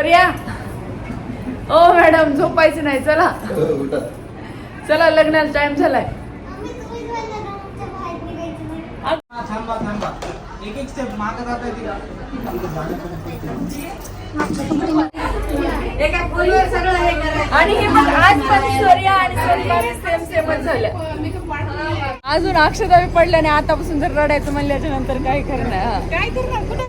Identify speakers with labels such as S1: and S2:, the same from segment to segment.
S1: करूया? ओ मॅडम झोपायचं नाही चला. चला लग्नाला टाइम झालाय.
S2: थांबा थांबा एक एक स्टेप मागं जाता येते का
S1: आणि हे बघ आज पण सूर्या आणि सेम सेमच झाल्या अजून अक्षता बी पडल्या नाही आतापासून जर रडायचं म्हणल्याच्या नंतर काय करणार. काय करणार?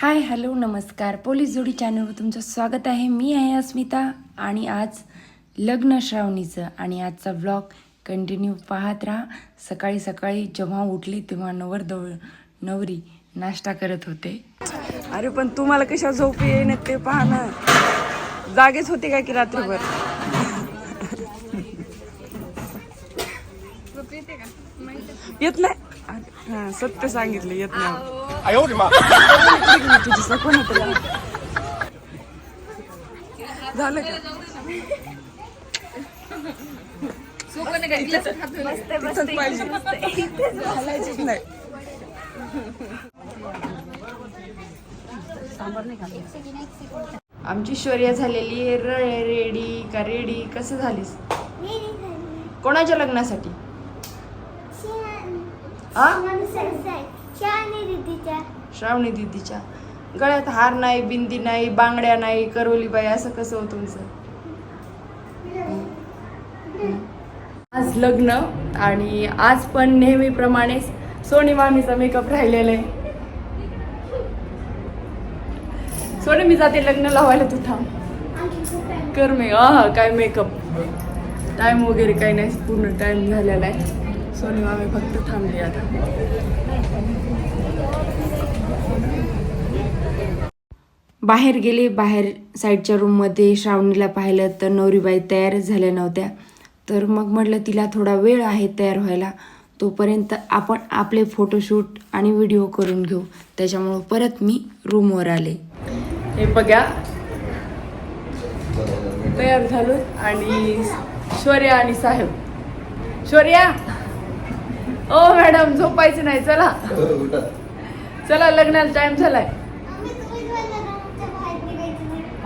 S3: हाय हॅलो नमस्कार. पोलीस जोडी चॅनलवर तुमचं स्वागत आहे. मी आहे अस्मिता आणि आज लग्न श्रावणीचं आणि आजचा व्लॉग कंटिन्यू पाहत राहा. सकाळी सकाळी जेव्हा उठली तेव्हा नवर दव नवरी नाश्ता करत होते.
S1: अरे पण तुम्हाला कशा झोप येईन ते पाहणं ना. जागेच होते का की रात्रभर? येत नाही? हा, सत्य सांगितलं येत नाही. तुझी सकोन? झालं घालायचीच नाही.
S3: आमची शौर्य झालेली आहे. र रेडी का रेडी? कसं झालीस? कोणाच्या लग्नासाठी? श्रावणी दिदीच्या. गळ्यात हार नाही बिंदी नाही बांगड्या नाही करवली बाई असं कसं हो तुमचं?
S1: आज लग्न आणि आज पण नेहमीप्रमाणे सोनी मामीचा मेकअप राहिलेला आहे. सोनी मी जाते लग्न लावायला तू थांब. कर मे काय मेकअप टाइम वगैरे काही नाही पूर्ण टाइम झालेला आहे. सोनी मामी फक्त थांबली आता.
S3: बाहेर गेले बाहेर साईडच्या रूममध्ये श्रावणीला पाहिलं तर नवरीबाई तयारच झाल्या नव्हत्या. तर मग म्हटलं तिला थोडा वेळ आहे तयार व्हायला. तोपर्यंत आपण आपले फोटोशूट आणि व्हिडिओ करून घेऊ. त्याच्यामुळं परत मी रूमवर आले.
S1: हे बघा. तयार झालो आणि शौर्या आणि साहेब. शौर्या ओ मॅडम झोपायचं नाही चला. चला लग्नाला टाइम झालाय.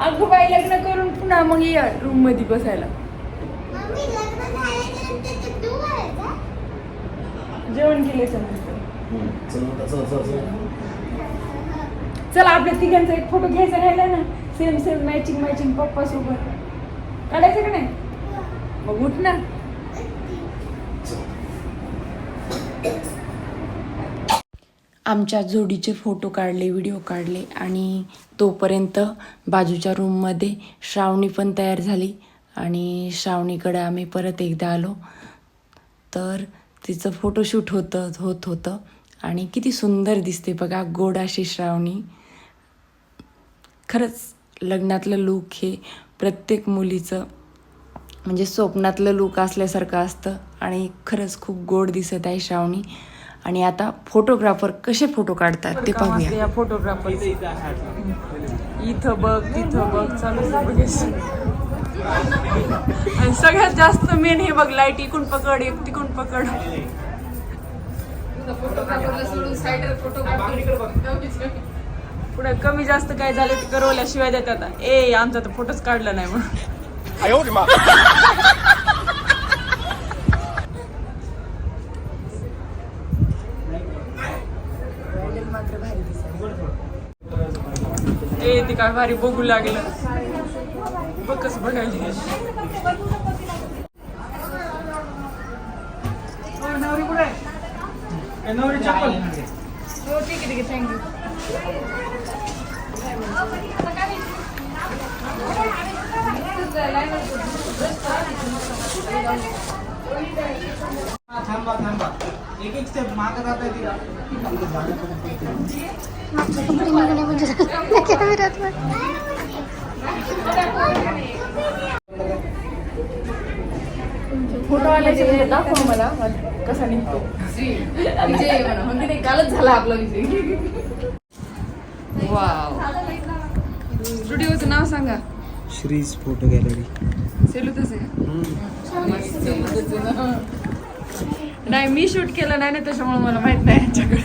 S1: अगं बाई लग्न करून पुन्हा मग या रूममध्ये बसायला. जेवण केले चला. आपल्या तिघांचा एक फोटो घ्यायचा राहिला ना. सेम सेम मॅचिंग मॅचिंग पप्पा सोबत. काढायचं का नाही? मग उठ ना.
S3: आमच्या जोडीचे फोटो काढले व्हिडिओ काढले आणि तोपर्यंत बाजूच्या रूममध्ये श्रावणी पण तयार झाली आणि श्रावणीकडे आम्ही परत एकदा आलो. तर तिचं फोटोशूट होतं होत होतं आणि किती सुंदर दिसते बघा गोड अशी श्रावणी. खरंच लग्नातलं लूक हे प्रत्येक मुलीचं म्हणजे स्वप्नातलं लूक असल्यासारखं असतं आणि खरंच खूप गोड दिसत आहे श्रावणी. आणि आता फोटोग्राफर कसे फोटो काढतात ते पाहूया.
S1: या फोटोग्राफर इथं बघ तिथं बघ चालू आणि सगळ्यात जास्त मेन हे बघ लाइट इकून पकड एक तिकून पकड. पुढे कमी जास्त काय झाले ते करवल्या शिवाय देतात. ए आमचा तर फोटोच काढला नाही म्हणून ए ते काय भारी बघू लागलं. बघ कसं बघायला
S2: हो,
S1: ठीक आहे ठीक आहे. थँक्यू
S2: थांबा थांबा. एक एक स्टेप मागे जाता येते का?
S1: फोटो आल्याचे म्हणजे दाखव मला कसा निघतो. विजय म्हणजे कालच झाला आपला विजय वाव. स्टुडिओचं नाव सांगा.
S2: श्रीज फोटो गॅलरी.
S1: सेलूतच आहे. नाही मी शूट केलं नाही ना त्याच्यामुळे मला माहीत नाही यांच्याकडे.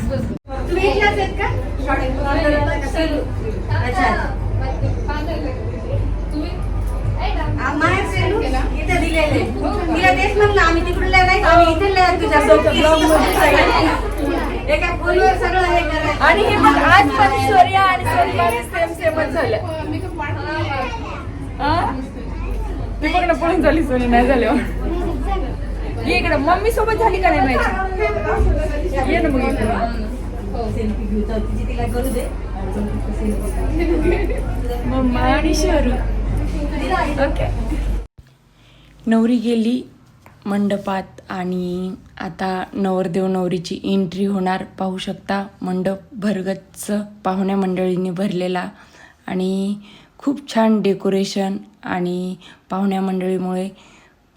S4: इथे दिलेले तिला तेच म्हणलं आम्ही तिकडल्या नाही आम्ही इथे तुझ्या एका फोनवर सगळं हे करायचं.
S1: आणि हे बघ आज पण सूर्या आणि सोनबाई सेम सेमच झाल्या हा? ती बघ ना पळून झाली सोनी नाही झाल्यावर ये इकडे मम्मी सोबत झाली का नाही माझी ये ना मग इकडे.
S4: दे.
S1: मम्मा आणि शरू ओके.
S3: नवरी गेली मंडपात आणि आता नवरदेव नवरीची एंट्री होणार. पाहू शकता मंडप भरगच्च पाहुण्या मंडळींनी भरलेला आणि खूप छान डेकोरेशन आणि पाहुण्या मंडळीमुळे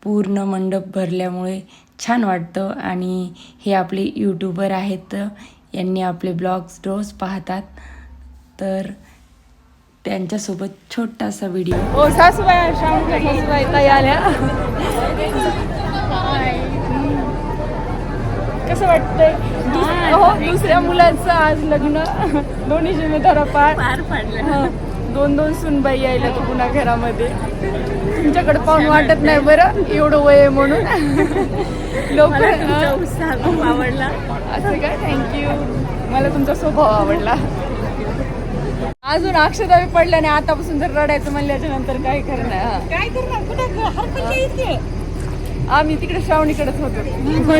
S3: पूर्ण मंडप भरल्यामुळे छान वाटतं. आणि हे आपले यूट्यूबर आहेत. यांनी आपले ब्लॉग्स रोज पाहतात. तर त्यांच्यासोबत छोटासा व्हिडिओ
S1: ओ सासूबाई श्रावणच्या सासूबाई ताई आल्या. कसं वाटतंय? हो दुसऱ्या मुलाचं आज लग्न. दोन्ही जिम्मेदारा पार. पार पाडलं. दोन दोन सुनबाई यायला तो पुन्हा घरामध्ये. तुमच्याकडे पाहून वाटत नाही बरं एवढं वय आहे म्हणून. लवकर उत्साह खूप आवडला. असं काय? थँक्यू मला तुमचा स्वभाव आवडला. अजून अक्षरावी पडल्या नाही आतापासून जर रडायचं म्हणल्याच्या नंतर काय करणार हा.
S4: काय करणार? कुठं हरकत इतके.
S1: आम्ही तिकडे श्रावणीकडेच होतो.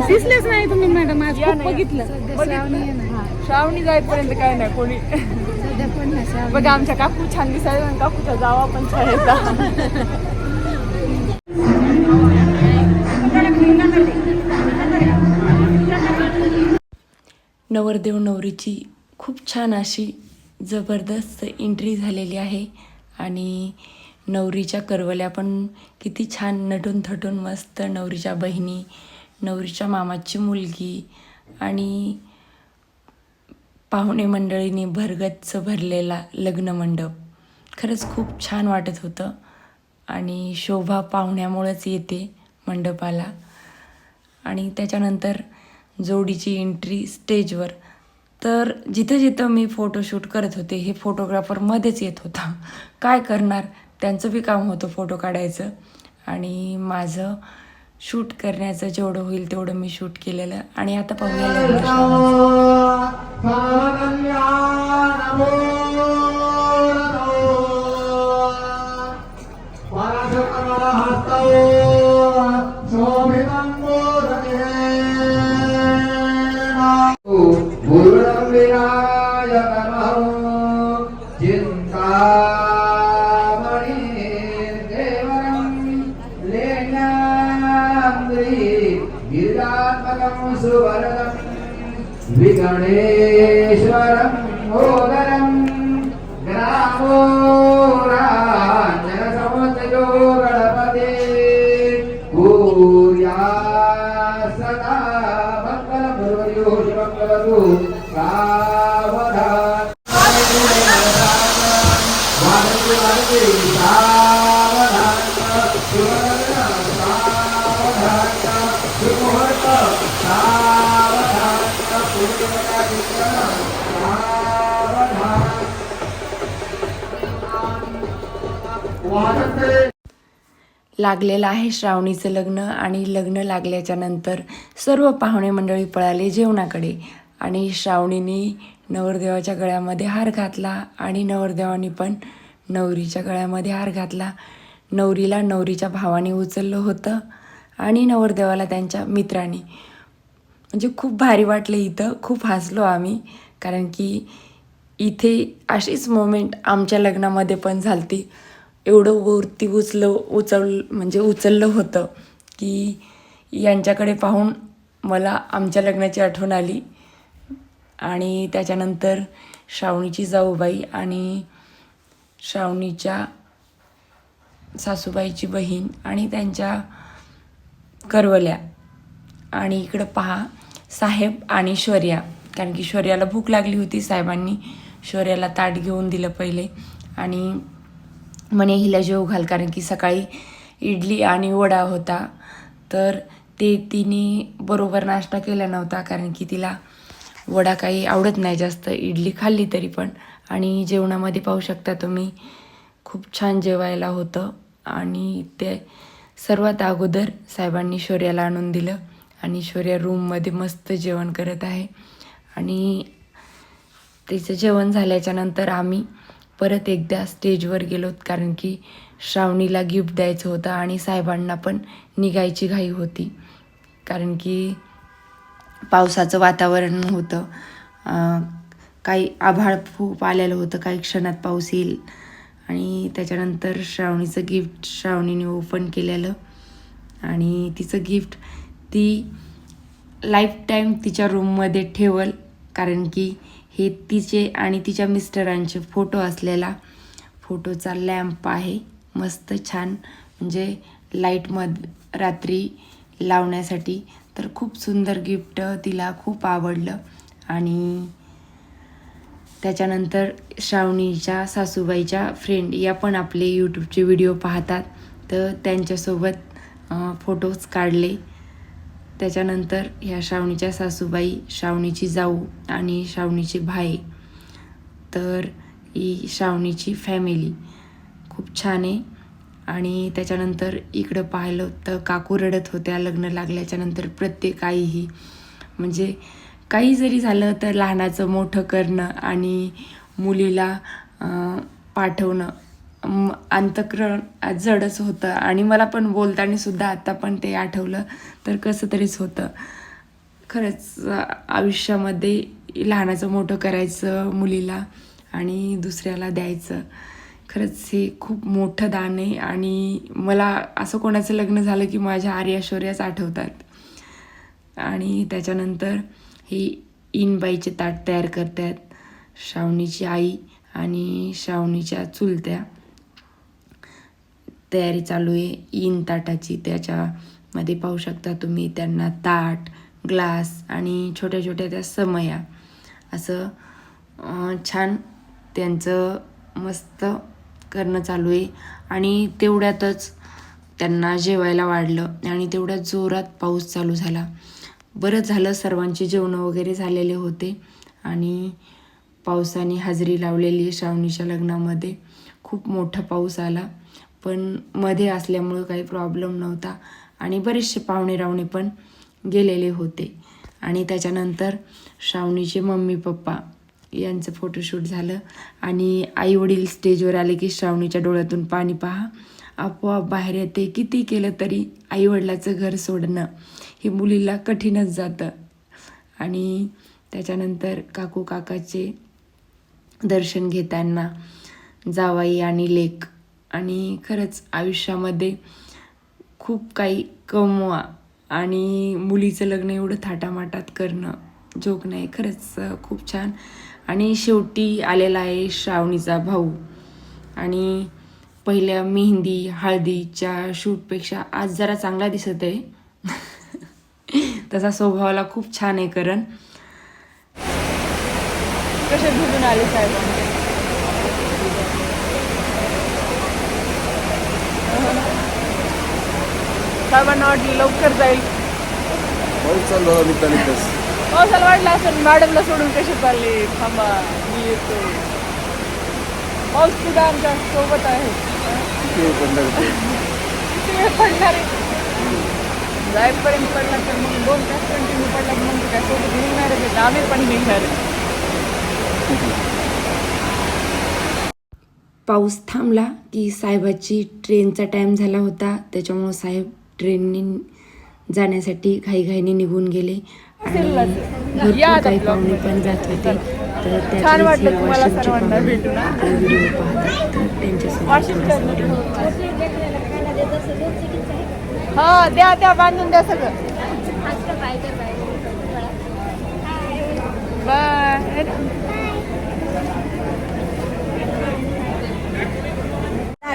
S4: दिसलेच नाही तुम्ही मॅडम. आज
S1: या
S4: खूप
S1: ना, या.
S4: बघितलं.
S1: बघितलं? श्रावणी जाईपर्यंत काय नाही कोणी. बघा आमच्या काकू छान दिसायला आणि काकूच्या जावा पण छान येतात
S3: नवरदेव नवरीची खूप छान अशी जबरदस्त एंट्री झालेली आहे आणि नवरीच्या करवल्या पण किती छान नटून थटून मस्त नवरीच्या बहिणी नवरीच्या मामाची मुलगी आणि पाहुणे मंडळीने भरगच्च भरलेला लग्न मंडप. खरंच खूप छान वाटत होतं आणि शोभा पाहुण्यामुळेच येते मंडपाला. आणि त्याच्यानंतर जोडीची एंट्री स्टेजवर तर जिथं जिथं मी फोटोशूट करत होते हे फोटोग्राफरमध्येच येत होता. काय करणार? त्यांचं बी काम होतं फोटो काढायचं. आणि माझं शूट करण्याचं जेवढं होईल तेवढं मी शूट केलेलं. आणि आता पाहूया लागलेलं आहे श्रावणीचं लग्न आणि लग्न लागल्याच्या नंतर सर्व पाहुणे मंडळी पळाले जेवणाकडे. आणि श्रावणीने नवरदेवाच्या गळ्यामध्ये हार घातला आणि नवरदेवानी पण नवरीच्या गळ्यामध्ये हार घातला. नवरीला नवरीच्या भावाने उचललं होतं आणि नवरदेवाला त्यांच्या मित्रांनी. म्हणजे खूप भारी वाटलं इथं खूप हसलो आम्ही. कारण की इथे अशीच मोमेंट आमच्या लग्नामध्ये पण झालती. एवढं वरती उचलं उचल म्हणजे उचललं होतं की यांच्याकडे पाहून मला आमच्या लग्नाची आठवण आली. आणि त्याच्यानंतर श्रावणीची जाऊबाई आणि श्रावणीच्या सासूबाईची बहीण आणि त्यांच्या करवल्या. आणि इकडं पहा साहेब आणि शौर्या. कारण की शौर्याला भूक लागली होती साहेबांनी शौर्याला ताट घेऊन दिलं पहिले. आणि म्हणे हिला जेव घाल कारण की सकाळी इडली आणि वडा होता. तर ते तिने बरोबर नाश्ता केला नव्हता कारण की तिला वडा काही आवडत नाही जास्त. इडली खाल्ली तरी पण. आणि जेवणामध्ये पाहू शकता तुम्ही खूप छान जेवायला होतं. आणि ते सर्वात अगोदर साहेबांनी शौर्याला आणून दिलं. आणि शौर्या रूममध्ये मस्त जेवण करत आहे. आणि तिचं जेवण झाल्याच्यानंतर आम्ही परत एकदा स्टेजवर गेलोत कारण की श्रावणीला गिफ्ट द्यायचं होतं आणि साहेबांना पण निघायची घाई होती. कारण की पावसाचं वातावरण होतं. काही आभाळ खूप आलेलं होतं काही क्षणात पाऊस येईल. आणि त्याच्यानंतर श्रावणीचं गिफ्ट श्रावणीने ओपन केलेलं. आणि तिचं गिफ्ट ती लाईफ टाईम तिच्या रूममध्ये ठेवल कारण की हे तिचे आणि तिच्या मिस्टरांचे फोटो असलेला फोटोचा लॅम्प आहे. मस्त छान. म्हणजे लाईटमध्ये रात्री लावण्यासाठी. तर खूप सुंदर गिफ्ट तिला खूप आवडलं. आणि त्याच्यानंतर श्रावणीच्या सासूबाईच्या फ्रेंड या पण आपले यूट्यूबचे व्हिडिओ पाहतात. तर त्यांच्यासोबत फोटोज काढले. त्याच्यानंतर ह्या श्रावणीच्या सासूबाई श्रावणीची जाऊ आणि श्रावणीचे भाई. तर ही श्रावणीची फॅमिली खूप छान आहे. आणि त्याच्यानंतर इकडं पाहिलं तर काकू रडत होत्या लग्न लागल्याच्या नंतर प्रत्येक आईही. म्हणजे काही जरी झालं तर लहानाचं मोठं करणं आणि मुलीला पाठवणं अंतःकरण जडच होतं. आणि मला पण बोलताना सुद्धा आता पण ते आठवलं. तर कसं तरीच होतं. खरंच आयुष्यामध्ये लहानाचं मोठं करायचं मुलीला आणि दुसऱ्याला द्यायचं. खरंच हे खूप मोठं दान आहे. आणि मला असं कोणाचं लग्न झालं की माझ्या आर्याश्वर्याच आठवतात. आणि त्याच्यानंतर ही इनबाईचे ताट तयार करतात. श्रावणीची आई आणि श्रावणीच्या चुलत्या. तयारी चालू आहे. इन ताटाची त्याच्यामध्ये पाहू शकता तुम्ही त्यांना ताट ग्लास आणि छोट्या छोट्या त्या समया. असं छान त्यांचं मस्त करणं चालू आहे. आणि तेवढ्यातच त्यांना जेवायला वाढलं आणि तेवढ्या जोरात पाऊस चालू झाला. बरं झालं सर्वांची जेवणं वगैरे झालेले होते आणि पावसाने हजेरी लावलेली श्रावणीच्या लग्नामध्ये. खूप मोठा पाऊस आला. पण मध्ये असल्यामुळं काही प्रॉब्लेम नव्हता. आणि बरेचसे पाहुणे रावणे पण गेलेले होते. आणि त्याच्यानंतर श्रावणीचे मम्मी पप्पा यांचं फोटोशूट झालं. आणि आई वडील स्टेजवर आले की श्रावणीच्या डोळ्यातून पाणी पहा. आपोआप बाहेर येते. किती केलं तरी आईवडिलाचं घर सोडणं हे मुलीला कठीणच जातं. आणि त्याच्यानंतर काकू काकाचे दर्शन घेताना जावाई आणि लेक आणि खरंच आयुष्यामध्ये खूप काही कमवा आणि मुलीचं लग्न एवढं थाटामाटात करणं जोक नाही. खरंच खूप छान. आणि शेवटी आलेला आहे श्रावणीचा भाऊ. आणि पहिल्या मेहंदी हळदीच्या शूटपेक्षा आज जरा चांगला दिसत आहे. तसा स्वभावाला खूप छान आहे करण.
S1: कसे भेटून आले साहेब? साहेबांना वाटलं लवकर जाईल.
S5: पाऊस चालू होता निघता निघताच
S1: पावसाला वाटलं असं मॅडमला सोडून कसे चालले? थांबा मी येतो. पाऊस सुद्धा आमच्यासोबत आहे.
S5: किती वेळ पडणार ते
S1: किती वेळ पडणार आहे. जाईपर्यंत पडला तर मग दोन तास कंटिन्यू पडला मग काय सोबत निघणारच आहेत आम्ही पण निघणार आहे.
S3: पाऊस थांबला की साहेबाची ट्रेनचा टाईम झाला होता. त्याच्यामुळं साहेब ट्रेनने जाण्यासाठी घाईघाईने निघून गेले. काही पाहुणे. पण जात होते. तर त्यातलेच
S1: छान वाटलं
S3: हे वाशिमचे पाहुणे व्हिडिओ पाहतात. तर त्यांच्यासोबत
S1: द्या बांधून द्या सगळं. बाय.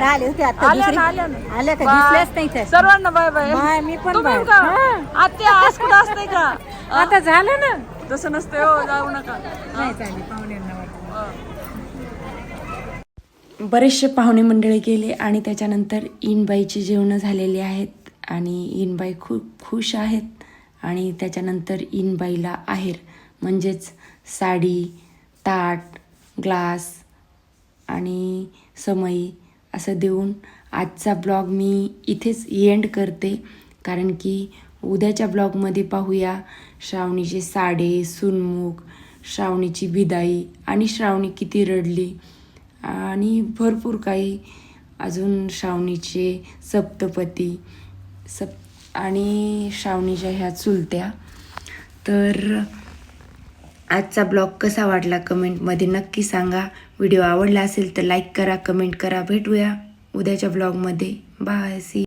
S4: आले होते आता
S1: आल्या
S4: दुसरी-
S1: ना आल्या ना.
S4: आल्या का. दिसल्याच नाही त्या.
S1: सर्वांना बाय बाय.
S4: बाय, मी पण
S1: तुम्ही
S4: बाय.
S1: का?
S4: हा.
S1: आत्या आज कुठं असते का?
S4: आता झालं ना.
S1: तसं नसते हो जाऊ नका.
S4: नाही चालेल पाहुण्यांना वाटलं.
S3: बरेचसे पाहुणे मंडळी गेले आणि त्याच्यानंतर इनबाईची जेवणं झालेली आहेत आणि इनबाई खूप खुश आहेत आणि त्याच्यानंतर इनबाईला आहेर म्हणजेच साडी ताट ग्लास आणि समई असं देऊन आजचा ब्लॉग मी इथेच एंड करते. कारण की उद्याच्या ब्लॉगमध्ये पाहूया श्रावणीचे साडे सुनमुख श्रावणीची बिदाई आणि श्रावणी किती रडली. आणि भरपूर काही अजून श्रावणीचे सप्तपती सप आणि श्रावणीच्या ह्या चुलत्या. तर आजचा ब्लॉग कसा वाटला कमेंटमध्ये नक्की सांगा. व्हिडिओ आवडला असेल तर लाईक करा कमेंट करा. भेटूया उद्याच्या ब्लॉगमध्ये. Bye C